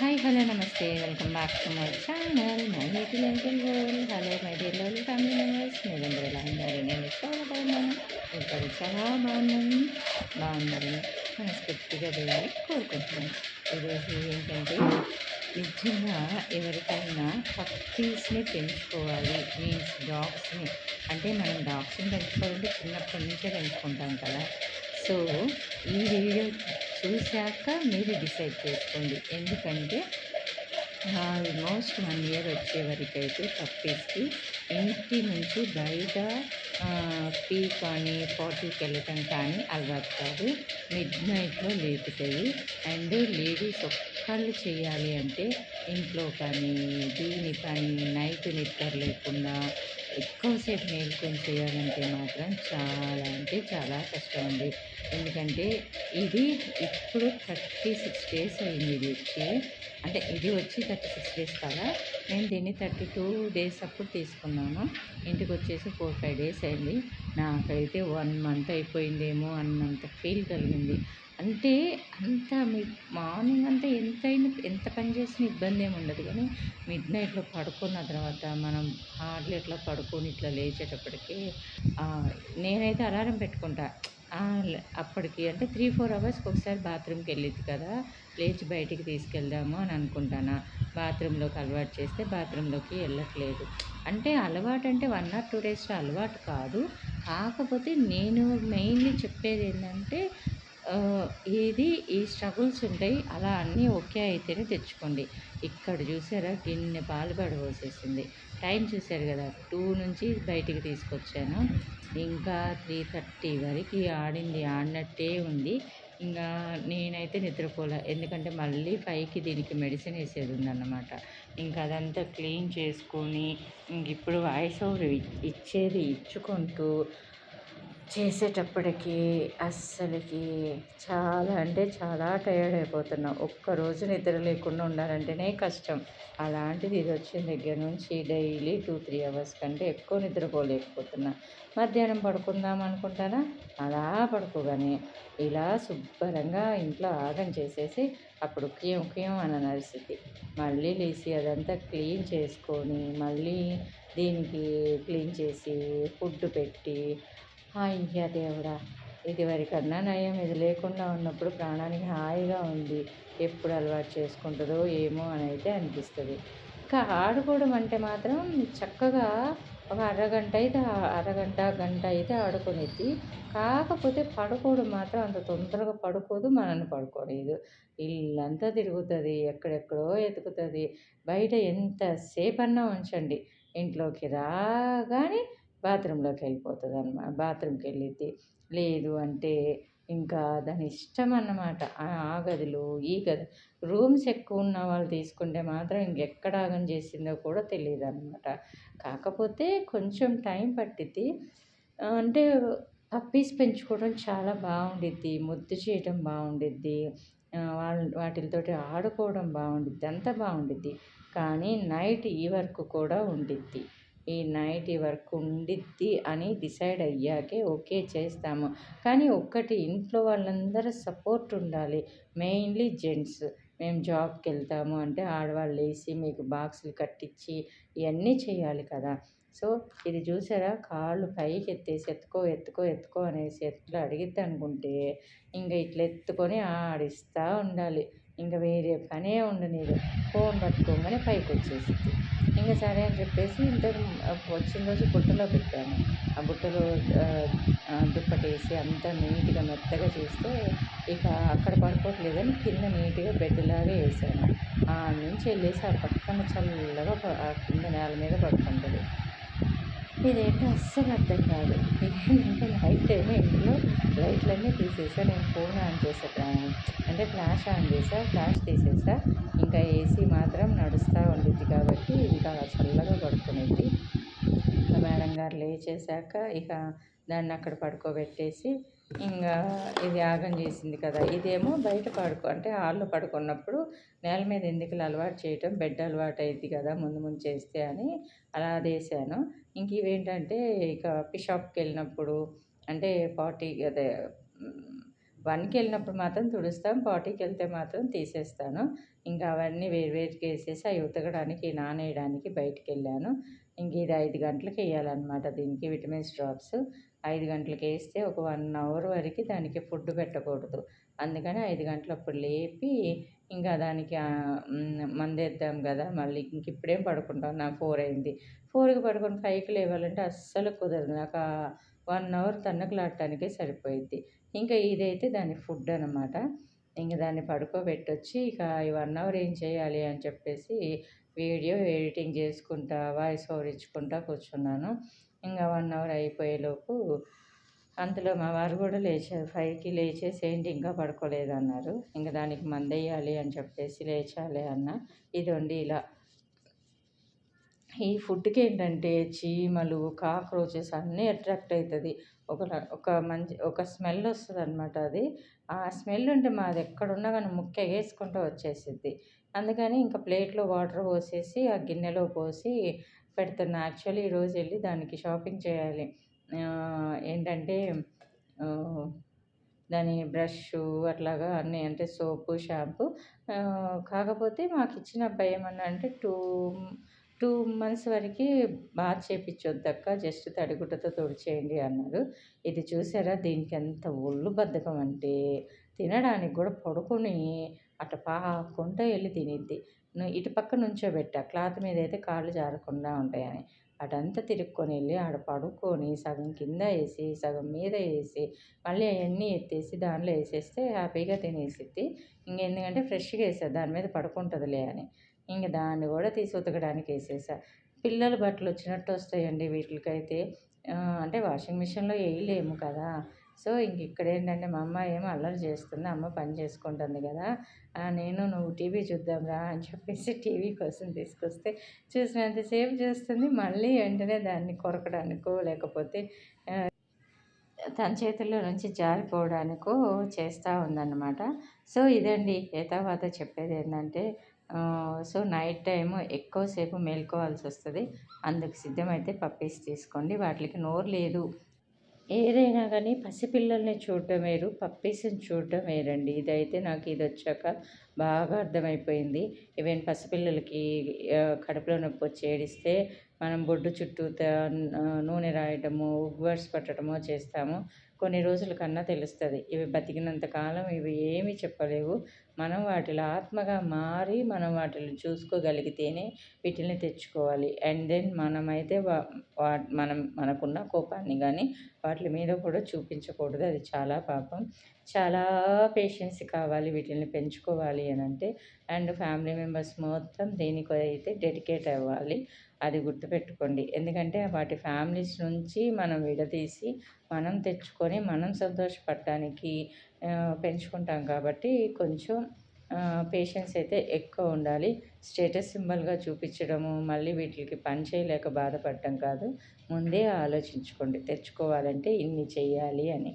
Hi hello నమస్తే welcome back to my channel my little uncle goal hello my dear lovely family members మీరందరూ ఎలా ఉన్నారు నేను చాలా బాగున్నాను ఇద్దరు చాలా బాగున్నాను బాగున్నారని మనస్ఫూర్తిగా దేవుని కోరుకుంటున్నాను. ఈరోజు ఏంటంటే నిజంగా ఎవరికైనా పప్పీస్ని పెంచుకోవాలి. మీన్స్ డాగ్స్ని అంటే మనం డాగ్స్ని పెంచుకోవాలంటే చిన్నప్పటి నుంచే పెంచుకుంటాం కదా. సో ఈ వీడియో చూశాక మీరు డిసైడ్ చేసుకోండి. ఎందుకంటే ఆల్మోస్ట్ వన్ ఇయర్ వచ్చే వరకైతే పప్పీస్కి ఇంటి నుంచి బయట పీ కానీ పార్టీకి వెళ్ళటం కానీ అలవాటు కాదు. మిడ్ నైట్లో లేపుతాయి. అండ్ లేడీస్ ఒక్కళ్ళు చేయాలి అంటే ఇంట్లో కానీ దీని పని నైట్ నిద్ర లేకుండా ఎక్కువసేపు మేల్కొని చేయాలంటే మాత్రం చాలా అంటే చాలా కష్టం అండి. ఎందుకంటే ఇది ఇప్పుడు థర్టీ సిక్స్ డేస్ అయింది ఇది వచ్చి. అంటే ఇది వచ్చి థర్టీ సిక్స్ డేస్ కదా. నేను దీన్ని థర్టీ టూ డేస్ అప్పుడు తీసుకున్నాను. ఇంటికి వచ్చేసి ఫోర్ ఫైవ్ డేస్ అయింది. నాకైతే వన్ మంత్ అయిపోయిందేమో అన్నంత ఫీల్ కలిగింది. అంటే అంత మీ మార్నింగ్ అంతా ఎంతైనా ఎంత పని చేసినా ఇబ్బంది ఏమి ఉండదు. కానీ మిడ్ నైట్లో పడుకున్న తర్వాత మనం హార్డ్లీ ఇట్లా పడుకొని ఇట్లా లేచేటప్పటికి నేనైతే అలారం పెట్టుకుంటా. అప్పటికి అంటే త్రీ ఫోర్ అవర్స్కి ఒకసారి బాత్రూమ్కి వెళ్ళిద్ది కదా. లేచి బయటికి తీసుకెళ్దాము అని అనుకుంటాను. బాత్రూంలోకి అలవాటు చేస్తే బాత్రూంలోకి వెళ్ళట్లేదు. అంటే అలవాటు అంటే వన్ ఆర్ టూ డేస్లో అలవాటు కాదు. కాకపోతే నేను మెయిన్లీ చెప్పేది ఏంటంటే ఏది ఈ స్ట్రగుల్స్ ఉంటాయి అలా అన్నీ ఓకే అయితేనే తెచ్చుకోండి. ఇక్కడ చూసారా గిన్నె పాలు పడబోసేసింది. టైం చూశారు కదా టూ నుంచి బయటికి తీసుకొచ్చాను. ఇంకా త్రీ థర్టీ వరకు ఆడింది ఆడినట్టే ఉంది. ఇంకా నేనైతే నిద్రపోలే ఎందుకంటే మళ్ళీ పైకి దీనికి మెడిసిన్ వేసేది ఉందన్నమాట. ఇంకా అదంతా క్లీన్ చేసుకొని ఇంక ఇప్పుడు వాయిస్ ఓవర్ ఇచ్చేది ఇచ్చుకుంటూ చేసేటప్పటికి అస్సలకి చాలా అంటే చాలా టయర్డ్ అయిపోతున్నాం. ఒక్కరోజు నిద్ర లేకుండా ఉండాలంటేనే కష్టం. అలాంటిది ఇది వచ్చిన దగ్గర నుంచి డైలీ టూ త్రీ అవర్స్ కంటే ఎక్కువ నిద్రపోలేకపోతున్నా. మధ్యాహ్నం పడుకుందాం అనుకుంటానా? అలా పడుకోగానే ఇలా శుభ్రంగా ఇంట్లో ఆగం చేసేసి అప్పుడు క్యం క్యం అని నరిసింది మళ్ళీ లేచి అదంతా క్లీన్ చేసుకొని మళ్ళీ దీనికి క్లీన్ చేసి ఫుడ్ పెట్టి అయ్యా దేవుడా? ఇది వరకన్నా నయం. ఇది లేకుండా ఉన్నప్పుడు ప్రాణానికి హాయిగా ఉంది. ఎప్పుడు అలవాటు చేసుకుంటుందో ఏమో అని అయితే అనిపిస్తుంది. ఇంకా ఆడుకోవడం అంటే మాత్రం చక్కగా ఒక అరగంట అయితే అరగంట గంట అయితే ఆడుకునేది. కాకపోతే పడుకోవడం మాత్రం అంత తొందరగా పడుకోదు మనల్ని పడుకోలేదు ఇల్లంతా తిరుగుతుంది ఎక్కడెక్కడో ఎతుకుతుంది. బయట ఎంతసేపన్నా ఉంచండి. ఇంట్లోకి రాగానే బాత్రూంలోకి వెళ్ళిపోతుంది అనమాట బాత్రూమ్కి వెళ్ళిద్ది లేదు అంటే ఇంకా దాని ఇష్టం అన్నమాట ఆ గదిలో ఈ గది రూమ్స్ ఎక్కువ ఉన్న వాళ్ళు తీసుకుంటే మాత్రం ఇంకెక్కడ ఆగం చేసిందో కూడా తెలియదు అనమాట కాకపోతే కొంచెం టైం పట్టిద్ది. అంటే పప్పీస్ పెంచుకోవడం చాలా బాగుండిద్ది ముద్దు చేయడం బాగుండిద్ది వాళ్ళ వాటితోటి ఆడుకోవడం బాగుండిద్ది అంతా బాగుండిద్ది. కానీ నైట్ ఈ వర్క్ కూడా ఉండిద్ది. ఈ నైట్ వర్క్ ఉండిద్ది అని డిసైడ్ అయ్యాకే ఓకే చేస్తాము. కానీ ఒక్కటి ఇంట్లో వాళ్ళందరూ సపోర్ట్ ఉండాలి. Mainly gents. మేము జాబ్కి వెళ్తాము అంటే ఆడవాళ్ళు వేసి మీకు బాక్సులు కట్టించి ఇవన్నీ చేయాలి కదా. సో ఇది చూసారా? కాళ్ళు పైకి ఎత్తేసి ఎత్తుకో ఎత్తుకో ఎత్తుకో అనేసి ఎట్లా అడిగిద్ది అనుకుంటే ఇంకా ఇట్లా ఎత్తుకొని ఆడిస్తూ ఉండాలి. ఇంకా వేరే పనే ఉండలేదు ఫోన్ పట్టుకోగానే పైకి వచ్చేసింది ఇంకా సరే అని చెప్పేసి ఇంతకు వచ్చిన రోజు బుట్టలో పెట్టాను ఆ బుట్టలో దుప్పటేసి అంతా నీట్గా మెత్తగా చేస్తే ఇక అక్కడ పడుకోవట్లేదని కింద నీట్గా బెడ్లాగా వేసాను. ఆ నుంచి వెళ్ళేసి ఆ పక్కన చల్లగా కింద నేల మీద పడుకుంటుంది. ఇదేంటో అస్సలు అర్థం కాదు. ఏంటంటే లైట్ ఏమో ఇంట్లో లైట్లన్నీ తీసేసా. నేను ఫోన్ ఆన్ చేసా. అంటే ఫ్లాష్ ఆన్ చేసా. ఫ్లాష్ తీసేసా. ఇంకా ఏసీ మాత్రం నడుస్తూ ఉండిద్ది కాబట్టి ఇంకా చల్లగా పడుకునేది. మేడం గారు లేచేసాక ఇక దాన్ని అక్కడ పడుకోబెట్టేసి ఇంకా ఇది యాగం చేసింది కదా. ఇదేమో బయట పడుకో అంటే హాల్లో పడుకున్నప్పుడు నేల మీద ఎందుకు అలవాటు చేయటం బెడ్ అలవాటు అయింది కదా ముందు ముందు చేస్తే అని అలా వేసాను ఇంక ఇవేంటంటే ఇక షాప్కి వెళ్ళినప్పుడు అంటే పార్టీ అదే వన్కి వెళ్ళినప్పుడు మాత్రం తుడుస్తాం పార్టీకి వెళ్తే మాత్రం తీసేస్తాను. ఇంకా అవన్నీ వేరు వేరుగా వేసేసి అవి ఉతకడానికి నానేయడానికి బయటికి వెళ్ళాను ఇంక ఇది ఐదు గంటలకు వేయాలన్నమాట దీనికి విటమిన్స్ డ్రాప్స్ ఐదు గంటలకు వేస్తే ఒక వన్ అవర్ వరకు దానికి ఫుడ్ పెట్టకూడదు. అందుకని ఐదు గంటలప్పుడు లేపి ఇంకా దానికి మందేద్దాం కదా మళ్ళీ. ఇంక ఇప్పుడేం పడుకుంటాం? నా ఫోర్ అయింది. ఫోర్కి పడుకొని ఫైవ్కి లేవాలంటే అస్సలు కుదరదు. నాకు వన్ అవర్ తన్నకలాడటానికే సరిపోయిద్ది. ఇంకా ఇదైతే దాని ఫుడ్ అనమాట ఇంక దాన్ని పడుకోబెట్టొచ్చి ఇక ఈ వన్ అవర్ ఏం చేయాలి అని చెప్పేసి వీడియో ఎడిటింగ్ చేసుకుంటా వాయిస్ ఓవర్ ఇచ్చుకుంటా కూర్చున్నాను. ఇంకా వన్ అవర్ అయిపోయేలోపు అంతలో మా వారు కూడా లేచారు. ఫైవ్కి లేచేసి ఏంటి ఇంకా పడుకోలేదు అన్నారు ఇంకా దానికి మందేయాలి అని చెప్పేసి లేచాలి అన్న. ఇదండి ఇలా. ఈ ఫుడ్కి ఏంటంటే చీమలు కాక్రోచెస్ అన్నీ అట్రాక్ట్ అవుతుంది ఒక ఒక మంచి ఒక స్మెల్ వస్తుంది అనమాట అది. ఆ స్మెల్ ఉంటే మాది ఎక్కడున్నా కానీ ముక్క వేసుకుంటూ వచ్చేసిద్ది. అందుకని ఇంకా ప్లేట్లో వాటర్ పోసేసి ఆ గిన్నెలో పోసి పెడుతున్నా. యాక్చువల్లీ ఈరోజు వెళ్ళి దానికి షాపింగ్ చేయాలి. ఏంటంటే దాని బ్రష్ అట్లాగా అన్నీ అంటే సోపు షాంపూ కాకపోతే మాకు ఇచ్చిన అబ్బాయి ఏమన్నా అంటే టూ టూ మంత్స్ వరకు బాత్ చేయించొద్దక్క జస్ట్ తడిగుడ్డతో తుడిచేయండి అన్నారు ఇది చూసారా? దీనికి ఎంత ఒళ్ళు బద్ధకం అంటే తినడానికి కూడా పడుకొని అట్ట పాకుంటూ వెళ్ళి తినిద్ది. ఇటు పక్క నుంచోబెట్టా క్లాత్ మీద అయితే కాళ్ళు జారకుండా ఉంటాయని. అటంతా తిరుక్కొని వెళ్ళి ఆడ పడుకొని సగం కింద వేసి సగం మీద వేసి మళ్ళీ అవన్నీ ఎత్తేసి దానిలో వేసేస్తే హ్యాపీగా తినేసిద్ది. ఇంకెందుకంటే ఫ్రెష్గా వేసా. దాని మీద పడుకుంటుందిలే అని. ఇంక దాన్ని కూడా తీసి ఉతకడానికి వేసేసా. పిల్లల బట్టలు వచ్చినట్టు వస్తాయండి వీటికైతే. అంటే వాషింగ్ మిషన్లో వేయలేము కదా. సో ఇంక ఇక్కడ ఏంటంటే మా అమ్మ ఏమో అల్లరి చేస్తుంది అమ్మ పని చేసుకుంటుంది కదా. నేను నువ్వు టీవీ చూద్దాంరా అని చెప్పేసి టీవీ కోసం తీసుకొస్తే చూసినంతసేపు చూస్తుంది. మళ్ళీ వెంటనే దాన్ని కొరకడానికో లేకపోతే తన చేతుల్లో నుంచి జారిపోవడానికో చేస్తూ ఉందన్నమాట. సో ఇదండి ఏతావాత చెప్పేది ఏంటంటే సో నైట్ టైము ఎక్కువసేపు మేల్కోవాల్సి వస్తుంది అందుకు సిద్ధమైతే పప్పీస్ తీసుకోండి. వాటికి నోరు లేదు. ఏదైనా కానీ పసిపిల్లల్ని చూడటం వేరు పప్పీస్ని చూడటం వేరండి. ఇదైతే నాకు ఇది వచ్చాక బాగా అర్థమైపోయింది. ఈవెన్ పసిపిల్లలకి కడుపులో నొప్పి వచ్చి ఏడిస్తే మనం బొడ్డు చుట్టూ నూనె రాయటము ఉగ్వర్స్ పట్టడమో చేస్తాము. కొన్ని రోజుల కన్నా తెలుస్తుంది. ఇవి బతికినంత కాలం ఇవి ఏమీ చెప్పలేవు. మనం వాటిలో ఆత్మగా మారి మనం వాటిని చూసుకోగలిగితేనే వీటిని తెచ్చుకోవాలి. అండ్ దెన్ మనమైతే వా మనం మనకున్న కోపాన్ని కానీ వాటి మీద కూడా చూపించకూడదు. అది చాలా పాపం. చాలా పేషెన్స్ కావాలి వీటిని పెంచుకోవాలి అని అంటే అండ్ ఫ్యామిలీ మెంబర్స్ మొత్తం దేనికైతే డెడికేట్ అవ్వాలి అది గుర్తుపెట్టుకోండి. ఎందుకంటే వాటి ఫ్యామిలీస్ నుంచి మనం విడదీసి మనం తెచ్చుకొని మనం సంతోషపడటానికి పెంచుకుంటాం కాబట్టి కొంచెం పేషెన్స్ అయితే ఎక్కువ ఉండాలి. స్టేటస్ సింబల్గా చూపించడము మళ్ళీ వీటికి పని చేయలేక బాధపడటం కాదు. ముందే ఆలోచించుకోండి. తెచ్చుకోవాలంటే ఇన్ని చేయాలి అని.